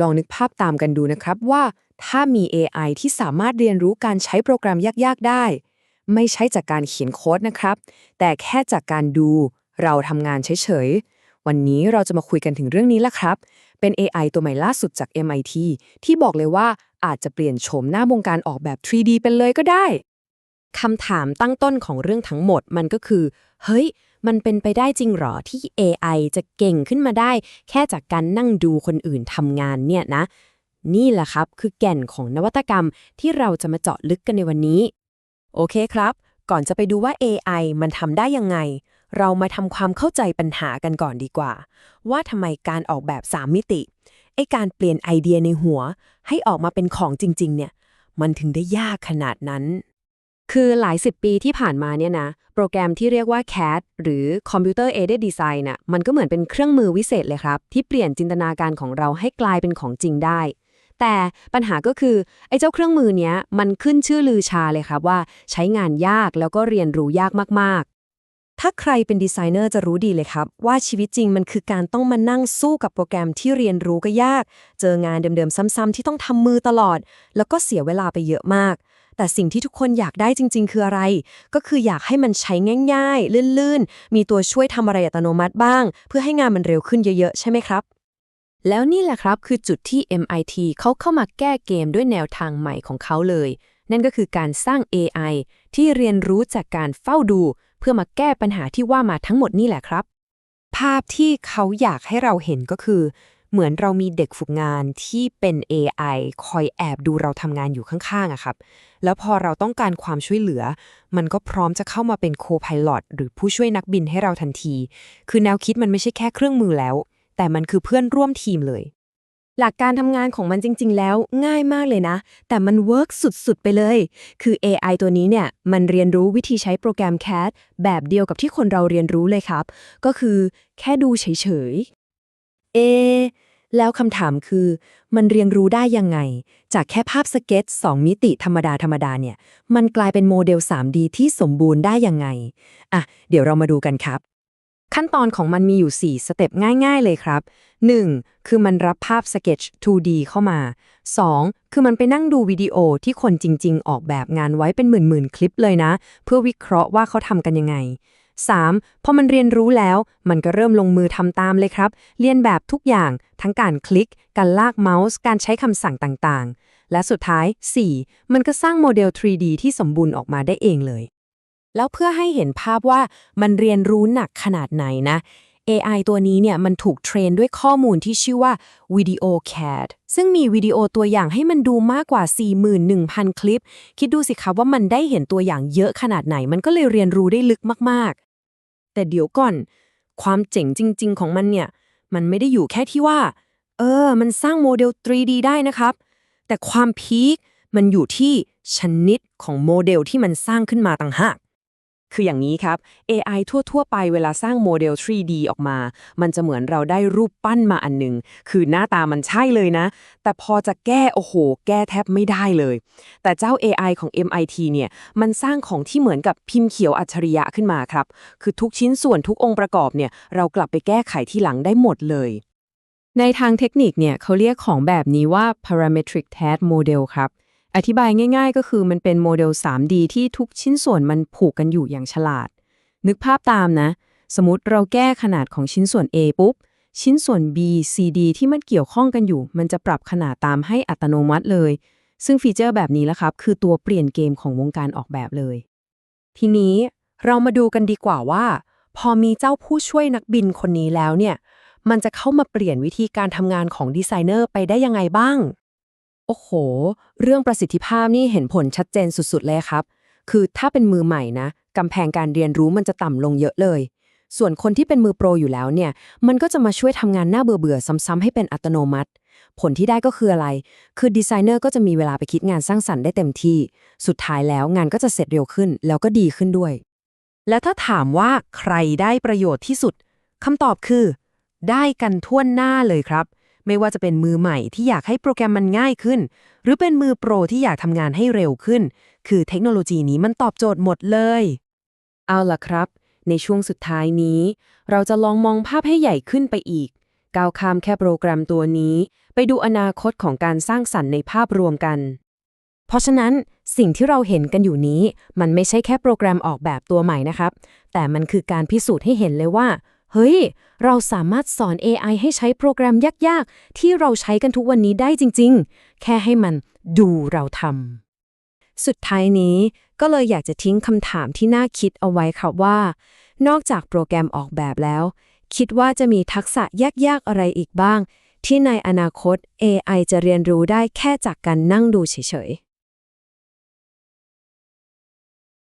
ลองนึกภาพตามกันดูนะครับว่าถ้ามี AI ที่สามารถเรียนรู้การใช้โปรแกรมยาก ๆ ได้ ไม่ใช่จากการเขียนโค้ดนะครับ แต่แค่จากการดูเราทำงานเฉย ๆ วันนี้เราจะมาคุยกันถึงเรื่องนี้ละครับ เป็น AI ตัวใหม่ล่าสุดจาก MIT ที่บอกเลยว่าอาจจะเปลี่ยนโฉมหน้าวงการออกแบบ 3D เป็นเลยก็ได้คำถามตั้งต้นของเรื่องทั้งหมดมันก็คือ เฮ้ย มันเป็นไปได้จริงหรอที่ AI จะเก่งขึ้นมาได้ แค่จากการนั่งดูคนอื่นทำงานเนี่ยนะ นี่แหละครับคือแก่นของนวัตกรรมที่เราจะมาเจาะลึกกันในวันนี้ โอเคครับ ก่อนจะไปดูว่า AI มันทำได้ยังไง เรามาทำความเข้าใจปัญหากันก่อนดีกว่า ว่าทำไมการออกแบบ 3 มิติไอการเปลี่ยนไอเดียในหัว ให้ออกมาเป็นของจริง ๆ เนี่ย มันถึงได้ยากขนาดนั้น คือหลายสิบปีที่ผ่านมาเนี่ยนะ โปรแกรมที่เรียกว่า CAD หรือ Computer Aided Design น่ะมันก็เหมือนเป็นเครื่องมือวิเศษเลยครับ ที่เปลี่ยนจินตนาการของเราให้กลายเป็นของจริงได้ แต่ปัญหาก็คือ ไอ้เจ้าเครื่องมือเนี้ย มันขึ้นชื่อลือชาเลยครับว่า ใช้งานยากแล้วก็เรียนรู้ยากมากๆ ถ้าใครเป็นดีไซเนอร์จะรู้ดีเลยครับ ว่าชีวิตจริงมันคือการต้องมานั่งสู้กับโปรแกรมที่เรียนรู้ก็ยาก เจองานเดิมๆซ้ำๆที่ต้องทำมือตลอด แล้วก็เสียเวลาไปเยอะมาก แต่สิ่งที่ทุกคนอยากได้จริง ๆ คืออะไร ก็คืออยากให้มันใช้ง่าย ๆ ลื่น ๆ มีตัวช่วยทำอะไรอัตโนมัติบ้าง เพื่อให้งานมันเร็วขึ้นเยอะ ๆ ใช่ไหมครับ แล้วนี่แหละครับคือจุดที่ MIT เขาเข้ามาแก้เกมด้วยแนวทางใหม่ของเขาเลย นั่นก็คือการสร้าง AI ที่เรียนรู้จากการเฝ้าดู เพื่อมาแก้ปัญหาที่ว่ามาทั้งหมดนี่แหละครับ ภาพที่เขาอยากให้เราเห็นก็คือ เหมือนเรามีเด็กฝึกงานที่เป็น AI คอยแอบดูเราทำงานอยู่ข้างๆอะครับ แล้วพอเราต้องการความช่วยเหลือ มันก็พร้อมจะเข้ามาเป็นโคพ i l o t หรือผู้ช่วยนักบินให้เราทันที คือแนวคิดมันไม่ใช่แค่เครื่องมือแล้ว แต่มันคือเพื่อนร่วมทีมเลย หลักการทำงานของมันจริง ๆ แล้วง่ายมากเลยนะ แต่มันเวิร์กสุดๆ ไปเลย คือ AI ตัวนี้เนี่ย มันเรียนรู้วิธีใช้โปรแกรม CAD แบบเดียวกับที่คนเราเรียนรู้เลยครับ ก็คือแค่ดูเฉย เอะแล้วคำถามคือ มันเรียนรู้ได้ยังไง จากแค่ภาพสเก็ต 2 มิติธรรมดาธรรมดาเนี่ย มันกลายเป็นโมเดล 3D ที่สมบูรณ์ได้ยังไง อะ เดี๋ยวเรามาดูกันครับ ขั้นตอนของมันมีอยู่ 4 สเต็ปง่าย ๆ เลยครับ 1. คือมันรับภาพ Sketch 2D เข้ามา 2. คือมันไปนั่งดูวิดีโอที่คนจริง ๆ ออกแบบงานไว้เป็นหมื่นๆคลิปเลยนะ เพื่อวิเคราะห์ว่าเขาทำกันยังไง 3. พอมันเรียนรู้แล้ว มันก็เริ่มลงมือทำตามเลยครับ เรียนแบบทุกอย่างทั้งการคลิก การลากเมาส์ การใช้คำสั่งต่างๆ และสุดท้าย 4. มันก็สร้างโมเดล 3D ที่สมบูรณ์ออกมาได้เองเลย แล้วเพื่อให้เห็นภาพว่ามันเรียนรู้หนักขนาดไหนนะ AI ตัวนี้เนี่ยมันถูกเทรนด้วยข้อมูลที่ชื่อว่า Video CAD ซึ่งมีวิดีโอตัวอย่างให้มันดูมากกว่า 41,000 คลิป คิดดูสิครับว่ามันได้เห็นตัวอย่างเยอะขนาดไหน มันก็เลยเรียนรู้ได้ลึกมากๆ แต่เดี๋ยวก่อน ความเจ๋งจริง ๆ ของมันเนี่ย มันไม่ได้อยู่แค่ที่ว่า เออ มันสร้างโมเดล 3D ได้นะครับ แต่ความพีคมันอยู่ที่ชนิดของโมเดลที่มันสร้างขึ้นมาต่างหาก คืออย่างนี้ครับ AI ทั่ว ๆ ไปเวลาสร้างโมเดล 3D ออกมา มันจะเหมือนเราได้รูปปั้นมาอันหนึ่ง คือหน้าตามันใช่เลยนะ แต่พอจะแก้ โอ้โห แก้แทบไม่ได้เลย แต่เจ้า AI ของ MIT เนี่ย มันสร้างของที่เหมือนกับพิมพ์เขียวอัจฉริยะขึ้นมาครับ คือทุกชิ้นส่วนทุกองค์ประกอบเนี่ย เรากลับไปแก้ไขที่หลังได้หมดเลย ในทางเทคนิคเนี่ยเขาเรียกของแบบนี้ว่า parametric task model ครับ อธิบายง่าย ๆ ก็คือมันเป็นโมเดล 3D ที่ทุกชิ้นส่วนมันผูกกันอยู่อย่างฉลาด นึกภาพตามนะ สมมติเราแก้ขนาดของชิ้นส่วน A ปุ๊บ ชิ้นส่วน B C D ที่มันเกี่ยวข้องกันอยู่ มันจะปรับขนาดตามให้อัตโนมัติเลย ซึ่งฟีเจอร์แบบนี้ละครับ คือตัวเปลี่ยนเกมของวงการออกแบบเลย ทีนี้เรามาดูกันดีกว่าว่า พอมีเจ้าผู้ช่วยนักบินคนนี้แล้วเนี่ย มันจะเข้ามาเปลี่ยนวิธีการทำงานของดีไซเนอร์ไปได้ยังไงบ้าง โอ้โห เรื่องประสิทธิภาพนี่เห็นผลชัดเจนสุดๆ เลยครับ คือถ้าเป็นมือใหม่นะกำแพงการเรียนรู้มันจะต่ำลงเยอะเลย ส่วนคนที่เป็นมือโปรอยู่แล้วเนี่ย มันก็จะมาช่วยทำงานหน้าเบื่อๆ ซ้ำๆให้เป็นอัตโนมัติ ผลที่ได้ก็คืออะไร คือดีไซเนอร์ก็จะมีเวลาไปคิดงานสร้างสรรค์ได้เต็มที่ สุดท้ายแล้วงานก็จะเสร็จเร็วขึ้น แล้วก็ดีขึ้นด้วย และถ้าถามว่าใครได้ประโยชน์ที่สุดคำตอบคือ ได้กันทั่วหน้าเลยครับ ไม่ว่าจะเป็นมือใหม่ที่อยากให้โปรแกรมมันง่ายขึ้น หรือเป็นมือโปรที่อยากทำงานให้เร็วขึ้น คือเทคโนโลยีนี้มันตอบโจทย์หมดเลย เอาล่ะครับ ในช่วงสุดท้ายนี้ เราจะลองมองภาพให้ใหญ่ขึ้นไปอีก ก้าวข้ามแค่โปรแกรมตัวนี้ ไปดูอนาคตของการสร้างสรรค์ในภาพรวมกัน เพราะฉะนั้นสิ่งที่เราเห็นกันอยู่นี้ มันไม่ใช่แค่โปรแกรมออกแบบตัวใหม่นะครับ แต่มันคือการพิสูจน์ให้เห็นเลยว่า เฮ้ย เราสามารถสอน AI ให้ใช้โปรแกรมยาก ๆ ที่เราใช้กันทุกวันนี้ได้จริง ๆ แค่ให้มันดูเราทำ สุดท้ายนี้ก็เลยอยากจะทิ้งคำถามที่น่าคิดเอาไว้ค่ะว่า นอกจากโปรแกรมออกแบบแล้ว คิดว่าจะมีทักษะยาก ๆ อะไรอีกบ้าง ที่ในอนาคต AI จะเรียนรู้ได้แค่จากการนั่งดูเฉย ๆ